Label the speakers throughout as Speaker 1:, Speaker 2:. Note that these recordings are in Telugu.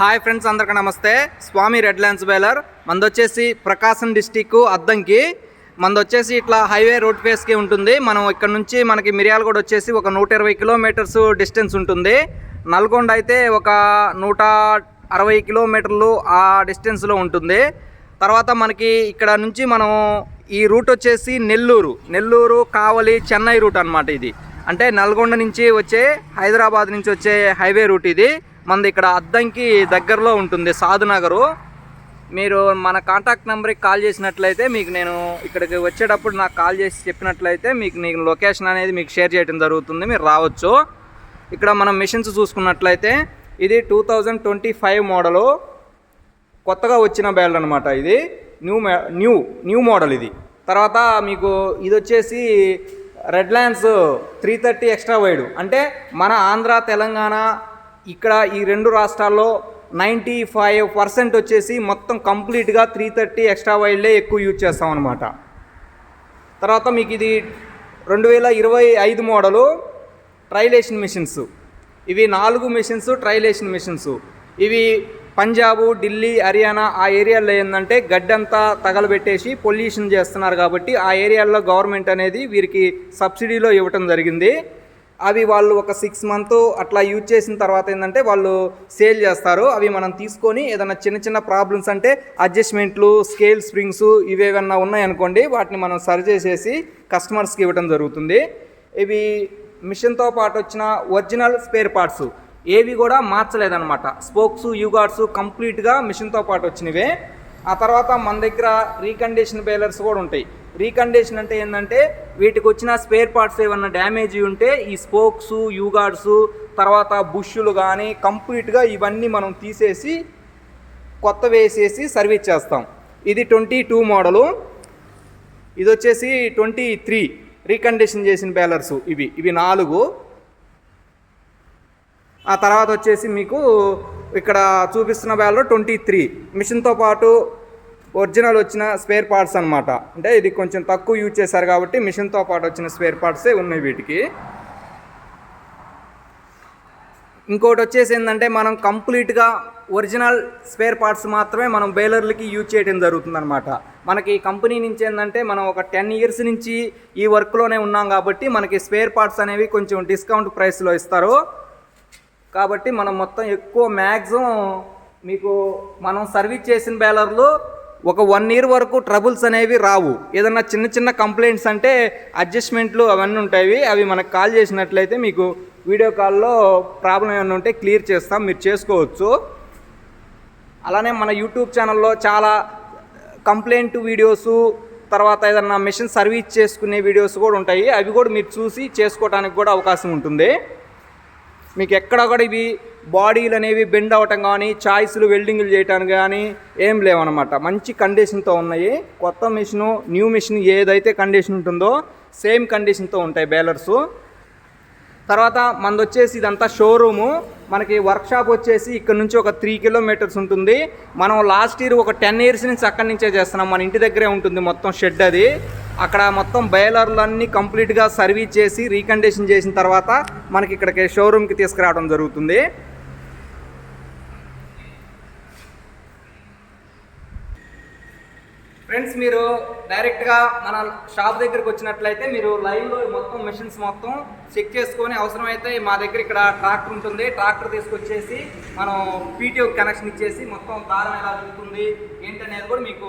Speaker 1: హాయ్ ఫ్రెండ్స్ అందరికీ నమస్తే. Swamy red lands baler. మంది వచ్చేసి ప్రకాశం డిస్టిక్ అద్దంకి. మనది వచ్చేసి ఇట్లా హైవే రోడ్ ఫేస్కి ఉంటుంది. మనం ఇక్కడ నుంచి మనకి మిర్యాలగూడ వచ్చేసి ఒక నూట ఇరవై కిలోమీటర్స్ డిస్టెన్స్ ఉంటుంది. నల్గొండ అయితే ఒక నూట అరవై కిలోమీటర్లు ఆ డిస్టెన్స్లో ఉంటుంది. తర్వాత మనకి ఇక్కడ నుంచి మనం ఈ రూట్ వచ్చేసి నెల్లూరు. నెల్లూరు కావలి చెన్నై రూట్ అన్నమాట ఇది. అంటే నల్గొండ నుంచి వచ్చే హైదరాబాద్ నుంచి వచ్చే హైవే రూట్ ఇది. మనది ఇక్కడ అద్దంకి దగ్గరలో ఉంటుంది సాధునగరు. మీరు మన కాంటాక్ట్ నెంబర్కి కాల్ చేసినట్లయితే మీకు నేను ఇక్కడికి వచ్చేటప్పుడు నాకు కాల్ చేసి చెప్పినట్లయితే మీకు నేను లొకేషన్ అనేది మీకు షేర్ చేయడం జరుగుతుంది మీరు రావచ్చు. ఇక్కడ మనం మిషన్స్ చూసుకున్నట్లయితే ఇది two thousand twenty five model కొత్తగా వచ్చిన బ్యాల్డ్ అనమాట ఇది. న్యూ న్యూ న్యూ మోడల్ ఇది. తర్వాత మీకు ఇది వచ్చేసి red lands three thirty extra wide అంటే మన ఆంధ్ర తెలంగాణ ఇక్కడ ఈ రెండు రాష్ట్రాల్లో నైంటీ ఫైవ్ పర్సెంట్ వచ్చేసి మొత్తం కంప్లీట్గా త్రీ థర్టీ ఎక్స్ట్రా వైడ్లే ఎక్కువ యూజ్ చేస్తాం అనమాట తర్వాత మీకు ఇది రెండు వేల ఇరవై ఐదు మోడలు ట్రైలేషన్ మిషన్స్. ఇవి నాలుగు మిషన్స్ ట్రైలేషన్ మిషన్స్. ఇవి పంజాబు ఢిల్లీ హర్యానా ఆ ఏరియాలో ఏంటంటే గడ్డంతా తగలబెట్టేసి పొల్యూషన్ చేస్తున్నారు కాబట్టి ఆ ఏరియాల్లో గవర్నమెంట్ అనేది వీరికి సబ్సిడీలో ఇవ్వటం జరిగింది. అవి వాళ్ళు ఒక సిక్స్ మంత్ అట్లా యూజ్ చేసిన తర్వాత ఏంటంటే వాళ్ళు సేల్ చేస్తారు. అవి మనం తీసుకొని ఏదైనా చిన్న చిన్న ప్రాబ్లమ్స్ అంటే అడ్జస్ట్మెంట్లు స్కేల్ స్ప్రింగ్స్ ఇవేవన్నా ఉన్నాయనుకోండి వాటిని మనం సరి చేసేసి కస్టమర్స్కి ఇవ్వడం జరుగుతుంది. ఇవి మిషన్తో పాటు వచ్చిన ఒరిజినల్ స్పేర్ పార్ట్స్ ఏవి కూడా మార్చలేదన్నమాట. స్పోక్స్ యూగార్డ్స్ కంప్లీట్గా మిషన్తో పాటు వచ్చినవే. ఆ తర్వాత మన దగ్గర రీకండిషన్ బేలర్స్ కూడా ఉంటాయి. రీకండిషన్ అంటే ఏంటంటే వీటికి వచ్చిన స్పేర్ పార్ట్స్ ఏమన్నా డ్యామేజ్ ఉంటే ఈ స్పోక్స్ యూగార్డ్స్ తర్వాత బుష్లు కానీ కంప్లీట్గా ఇవన్నీ మనం తీసేసి కొత్త వేసేసి సర్వీస్ చేస్తాం. ఇది ట్వంటీ టూ మోడలు. ఇది వచ్చేసి ట్వంటీ త్రీ. రీకండిషన్ చేసిన బ్యాలర్స్ ఇవి. ఇవి నాలుగు. ఆ తర్వాత వచ్చేసి మీకు ఇక్కడ చూపిస్తున్న బ్యాలర్ ట్వంటీ త్రీ. మిషన్తో పాటు ఒరిజినల్ వచ్చిన స్పేర్ పార్ట్స్ అనమాట అంటే ఇది కొంచెం తక్కువ యూజ్ చేశారు కాబట్టి మిషన్తో పాటు వచ్చిన స్పేర్ పార్ట్సే ఉన్నాయి వీటికి. ఇంకోటి వచ్చేసి ఏంటంటే మనం కంప్లీట్గా ఒరిజినల్ స్పేర్ పార్ట్స్ మాత్రమే మనం బేలర్లకి యూజ్ చేయడం జరుగుతుందనమాట మనకి ఈ కంపెనీ నుంచి ఏంటంటే మనం ఒక టెన్ ఇయర్స్ నుంచి ఈ వర్క్లోనే ఉన్నాం కాబట్టి మనకి స్పేర్ పార్ట్స్ అనేవి కొంచెం డిస్కౌంట్ ప్రైస్లో ఇస్తారు. కాబట్టి మనం మొత్తం ఎక్కువ మ్యాక్సిమం మీకు మనం సర్వీస్ చేసిన బ్యాలర్లు ఒక వన్ ఇయర్ వరకు ట్రబుల్స్ అనేవి రావు. ఏదన్నా చిన్న చిన్న కంప్లైంట్స్ అంటే అడ్జస్ట్మెంట్లు అవన్నీ ఉంటాయి. అవి మనకు కాల్ చేసినట్లయితే మీకు వీడియో కాల్లో ప్రాబ్లం ఏమైనా ఉంటే క్లియర్ చేస్తాం. మీరు చేసుకోవచ్చు. అలానే మన యూట్యూబ్ ఛానల్లో చాలా కంప్లైంట్ వీడియోసు తర్వాత ఏదన్నా మిషన్ సర్వీస్ చేసుకునే వీడియోస్ కూడా ఉంటాయి. అవి కూడా మీరు చూసి చేసుకోవడానికి కూడా అవకాశం ఉంటుంది. మీకు ఎక్కడ కూడా ఇవి బాడీలు అనేవి బెండ్ అవ్వటం కానీ చాయిస్లు వెల్డింగ్లు చేయటానికి కానీ ఏం లేవన్నమాట మంచి కండిషన్తో ఉన్నాయి. కొత్త మిషను న్యూ మిషన్ ఏదైతే కండిషన్ ఉంటుందో సేమ్ కండిషన్తో ఉంటాయి బేలర్సు. తర్వాత మనది వచ్చేసి ఇదంతా షోరూము. మనకి వర్క్షాప్ వచ్చేసి ఇక్కడ నుంచి ఒక త్రీ కిలోమీటర్స్ ఉంటుంది. మనం లాస్ట్ ఇయర్ ఒక టెన్ ఇయర్స్ నుంచి అక్కడి నుంచే చేస్తున్నాం. మన ఇంటి దగ్గరే ఉంటుంది మొత్తం షెడ్ అది. అక్కడ మొత్తం బయలర్లన్నీ కంప్లీట్గా సర్వీస్ చేసి రీకండిషన్ చేసిన తర్వాత మనకి ఇక్కడికి షోరూమ్కి తీసుకురావడం జరుగుతుంది. ఫ్రెండ్స్ మీరు డైరెక్ట్గా మన షాప్ దగ్గరికి వచ్చినట్లయితే మీరు లైవ్లో మొత్తం మెషిన్స్ మొత్తం చెక్ చేసుకొని అవసరమైతే మా దగ్గర ఇక్కడ ట్రాక్టర్ ఉంటుంది. ట్రాక్టర్ తీసుకొచ్చేసి మనం పీటీఓ కనెక్షన్ ఇచ్చేసి మొత్తం దారం ఎలా జరుగుతుంది ఏంటనేది కూడా మీకు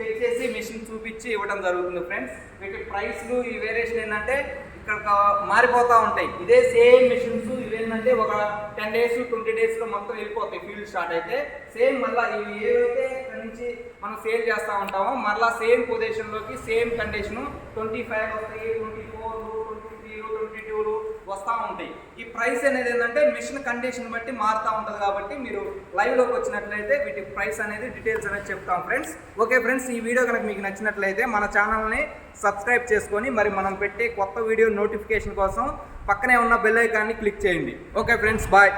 Speaker 1: చెక్ చేసి మెషిన్ చూపించి ఇవ్వడం జరుగుతుంది ఫ్రెండ్స్ వీటి ప్రైస్లు ఈ వేరియేషన్ ఏంటంటే ఇక్కడ మారిపోతూ ఉంటాయి. ఇదే సేమ్ మిషన్స్ ఇవేంటంటే ఒక టెన్ డేస్ ట్వంటీ డేస్లో మొత్తం వెళ్ళిపోతాయి ఫీల్డ్ స్టార్ట్ అయితే. సేమ్ మళ్ళీ ఇవి ఏవైతే నుంచి మనం సేల్ చేస్తూ ఉంటామో. మళ్ళీ సేమ్ పొజిషన్లోకి సేమ్ కండిషను ట్వంటీ ఫైవ్ వస్తాయి twenty four twenty three twenty tool వస్తూ ఉంటాయి. ఈ ప్రైస్ అనేది ఏంటంటే మిషన్ కండిషన్ బట్టి మారుతూ ఉంటుంది కాబట్టి మీరు లైవ్లోకి వచ్చినట్లయితే వీటి ప్రైస్ అనేది డీటెయిల్స్ అనేది చెప్తాం ఫ్రెండ్స్. ఓకే ఫ్రెండ్స్ ఈ వీడియో కనుక మీకు నచ్చినట్లయితే మన ఛానల్ని సబ్స్క్రైబ్ చేసుకొని మరి మనం పెట్టే కొత్త వీడియో నోటిఫికేషన్ కోసం పక్కనే ఉన్న బెల్ ఐకాన్ని క్లిక్ చేయండి. Okay friends bye.